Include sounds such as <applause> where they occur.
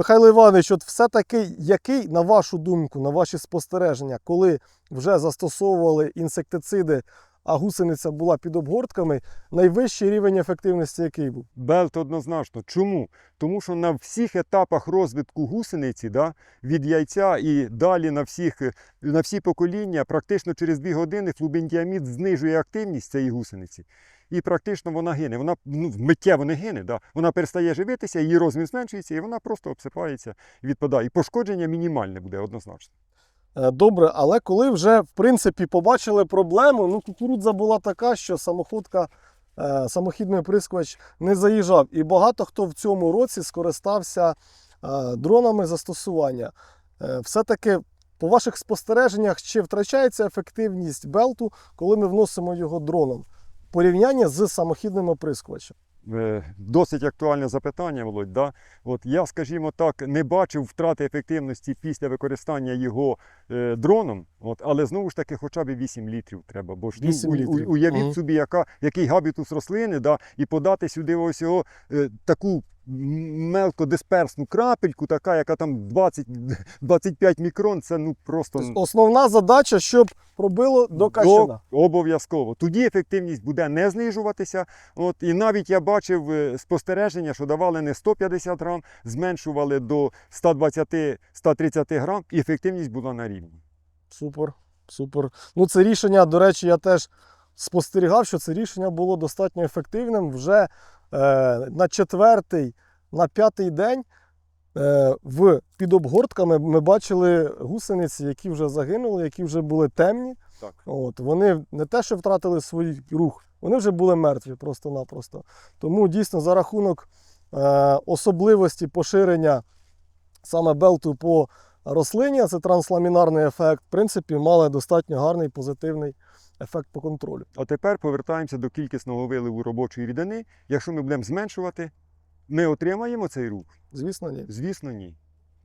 Михайло Іванович, от все-таки який, на вашу думку, на ваші спостереження, коли вже застосовували інсектициди, а гусениця була під обгортками, найвищий рівень ефективності який був? Белт однозначно. Чому? Тому що на всіх етапах розвитку гусениці, да, від яйця і далі на, всіх, на всі покоління, практично через 2 години флубендіамід знижує активність цієї гусениці. І практично вона гине. Вона ну, миттєво не гине. Да. Вона перестає живитися, її розмір зменшується, і вона просто обсипається і відпадає. І пошкодження мінімальне буде однозначно. Е, Добре, але коли вже в принципі побачили проблему, ну кукурудза була така, що самоходка, е, самохідний прискувач не заїжджав. І багато хто в цьому році скористався е, дронами застосування. Все-таки по ваших спостереженнях, чи втрачається ефективність белту, коли ми вносимо його дроном? Порівняння з самохідним оприскувачем. Е, Досить актуальне запитання, Володь. Да? От я, скажімо так, не бачив втрати ефективності після використання його е, дроном, от, але знову ж таки хоча б 8 літрів треба. Бо ж ну, 8 у- у- уявіть угу. собі, яка, який габітус рослини, да? і подати сюди ось його е, таку мелкодисперсну крапельку, така, яка там 20, 25 <laughs> мікрон, це ну просто Тобто основна задача, щоб пробило до кащана. Обов'язково. Тоді ефективність буде не знижуватися. От, і навіть я бачив е, спостереження, що давали не 150 грам, зменшували до 120-130 грам, і ефективність була на рівні. Супер, супер. Ну, це рішення, до речі, я теж спостерігав, що це рішення було достатньо ефективним. Вже на четвертий, на п'ятий день е, в, під обгортками ми бачили гусениці, які вже загинули, які вже були темні. Так. От, вони не те, що втратили свій рух, вони вже були мертві просто-напросто. Тому дійсно за рахунок е, особливості поширення саме белту по рослині, а це трансламінарний ефект, в принципі, мали достатньо гарний позитивний ефект по контролю. А тепер повертаємося до кількісного виливу робочої рідини. Якщо ми будемо зменшувати, ми отримаємо цей рух? Звісно, ні. Звісно, ні.